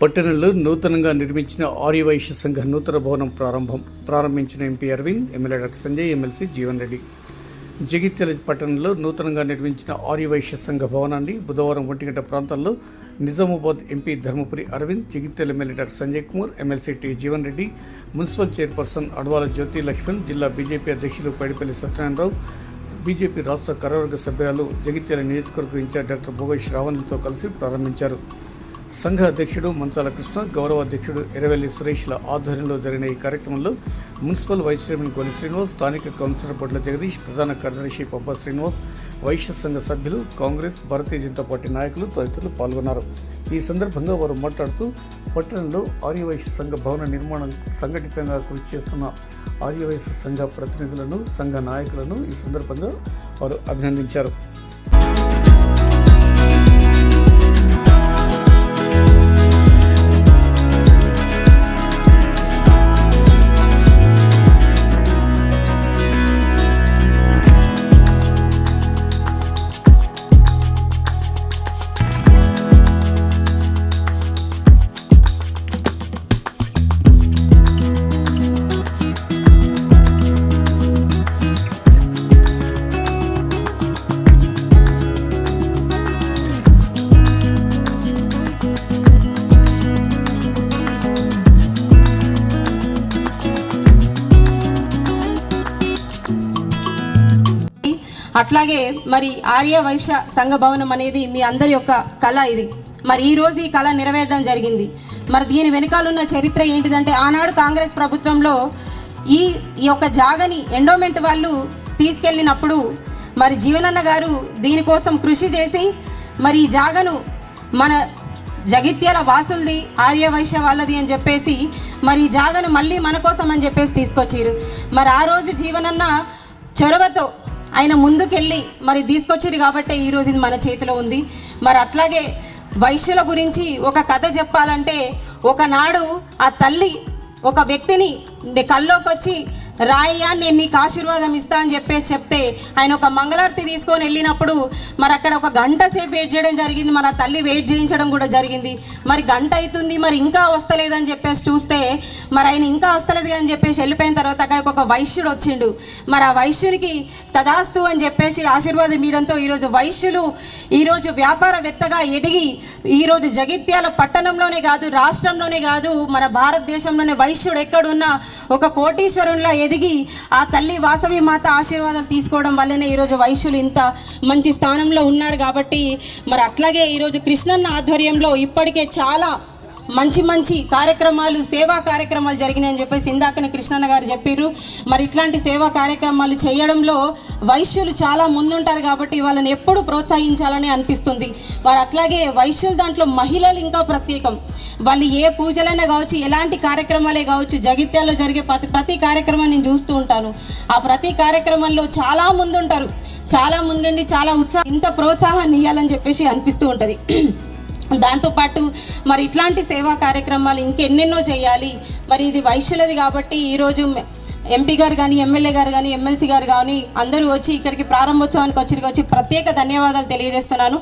పట్టణంలో నూతనంగా నిర్మించిన ఆర్యవైశ్య సంఘ నూతన భవనం ప్రారంభం ప్రారంభించిన MP Arvind MLA doctor Sanjay MLC Jeevan Reddy. Jagtial పట్టణంలో నూతనంగా నిర్మించిన ఆర్యవైశ్య సంఘ భవనాన్ని బుధవారం ఒంటిగంట ప్రాంతంలో Nizamabad MP Dharmapuri Arvind Jagtial MLA doctor Sanjay Kumar MLC T Jeevan Reddy municipal chairperson Adavala Jyothi Laxman జిల్లా బీజేపీ అధ్యక్షులు పైడిపల్లి సత్యనారాయణరావు బీజేపీ రాష్ట్ర కార్యవర్గ సభ్యురాలు జగిత్యాల నియోజకవర్గ ఇన్ఛార్జ్ డాక్టర్ భోగేష్ రావణ్లతో కలిసి ప్రారంభించారు. సంఘ అధ్యక్షుడు మంచాల కృష్ణ గౌరవ అధ్యక్షుడు ఎరవెల్లి సురేష్ల ఆధ్వర్యంలో జరిగిన ఈ కార్యక్రమంలో మున్సిపల్ వైస్ చైర్మన్ గోలి శ్రీనివాస్ స్థానిక కౌన్సిలర్ పొట్ల జగదీష్ ప్రధాన కార్యదర్శి పబ్బా శ్రీనివాస్ వైశ్య సంఘ సభ్యులు కాంగ్రెస్ భారతీయ జనతా పార్టీ నాయకులు తదితరులు పాల్గొన్నారు. ఈ సందర్భంగా వారు మాట్లాడుతూ పట్టణంలో ఆర్యవైశ్య సంఘ భవన నిర్మాణం సంఘటితంగా కృషి చేస్తున్న ఆర్యవైశ్య సంఘ ప్రతినిధులను సంఘ నాయకులను ఈ సందర్భంగా వారు అభినందించారు. అట్లాగే మరి ఆర్య వైశ్య సంఘ భవనం అనేది మీ అందరి యొక్క కళ ఇది. మరి ఈ రోజు ఈ కళ నెరవేరడం జరిగింది. మరి దీని వెనకాలన్న చరిత్ర ఏంటిదంటే ఆనాడు కాంగ్రెస్ ప్రభుత్వంలో ఈ ఈ యొక్క జాగని ఎండోమెంట్ వాళ్ళు తీసుకెళ్ళినప్పుడు మరి జీవనన్న గారు దీనికోసం కృషి చేసి మరి ఈ జాగను మన జగిత్యాల వాసులది ఆర్య వైశ్య వాళ్ళది అని చెప్పేసి మరి ఈ జాగను మళ్ళీ మన కోసం అని చెప్పేసి తీసుకొచ్చారు మరి ఆ రోజు జీవనన్న చొరవతో ఆయన ముందుకెళ్ళి మరి తీసుకొచ్చారు కాబట్టి ఈరోజు ఇది మన చేతిలో ఉంది. మరి అట్లాగే వైశ్యుల గురించి ఒక కథ చెప్పాలంటే ఒకనాడు ఆ తల్లి ఒక వ్యక్తిని కల్లోకి వచ్చి రాయ్యా నేను నీకు ఆశీర్వాదం ఇస్తా అని చెప్పేసి చెప్తే ఆయన ఒక మంగళారతి తీసుకొని వెళ్ళినప్పుడు మరి అక్కడ ఒక గంట సేపు వెయిట్ చేయడం జరిగింది. మన తల్లి వెయిట్ చేయించడం కూడా జరిగింది. మరి గంట అవుతుంది మరి ఇంకా వస్తలేదని చెప్పేసి చూస్తే మరి ఆయన ఇంకా వస్తలేదు అని చెప్పేసి వెళ్ళిపోయిన తర్వాత అక్కడికి ఒక వైశ్యుడు వచ్చిండు. మరి ఆ వైశ్యునికి తదాస్తు అని చెప్పేసి ఆశీర్వాదం ఇవ్వడంతో ఈరోజు వైశ్యులు ఈరోజు వ్యాపారవేత్తగా ఎదిగి ఈరోజు జగిత్యాల పట్టణంలోనే కాదు రాష్ట్రంలోనే కాదు మన భారతదేశంలోనే వైశ్యుడు ఎక్కడున్నా ఒక కోటీశ్వరునిలా ఎదిగి ఆ తల్లి వాసవి మాత ఆశీర్వాదాలు తీసుకోవడం వల్లనే ఈరోజు వైశ్యులు ఇంత మంచి స్థానంలో ఉన్నారు కాబట్టి మరి అట్లాగే ఈరోజు కృష్ణన్న ఆధ్వర్యంలో ఇప్పటికే చాలా మంచి మంచి కార్యక్రమాలు సేవా కార్యక్రమాలు జరిగినాయని చెప్పేసి ఇందాకనే కృష్ణన్న గారు చెప్పారు మరి ఇట్లాంటి సేవా కార్యక్రమాలు చేయడంలో వైశ్యులు చాలా ముందుంటారు కాబట్టి వాళ్ళని ఎప్పుడు ప్రోత్సహించాలని అనిపిస్తుంది. వారు అట్లాగే వైశ్యుల దాంట్లో మహిళలు ఇంకా ప్రత్యేకం. వాళ్ళు ఏ పూజలైనా కావచ్చు ఎలాంటి కార్యక్రమాలే కావచ్చు జగిత్యాల్లో జరిగే ప్రతి ప్రతి కార్యక్రమాన్ని నేను చూస్తూ ఉంటాను. ఆ ప్రతి కార్యక్రమంలో చాలా ముందుంటారు. చాలా ముందుండి చాలా ఉత్సాహం ఇంత ప్రోత్సాహాన్ని ఇవ్వాలని చెప్పేసి అనిపిస్తూ ఉంటుంది. దాంతోపాటు మరి ఇట్లాంటి సేవా కార్యక్రమాలు ఇంకెన్నెన్నో చేయాలి. మరి ఇది వైశ్యులది కాబట్టి ఈరోజు ఎంపీ గారు కానీ ఎమ్మెల్యే గారు కానీ ఎమ్మెల్సీ గారు కానీ అందరూ వచ్చి ఇక్కడికి ప్రారంభోత్సవానికి వచ్చి వచ్చి ప్రత్యేక ధన్యవాదాలు తెలియజేస్తున్నాను.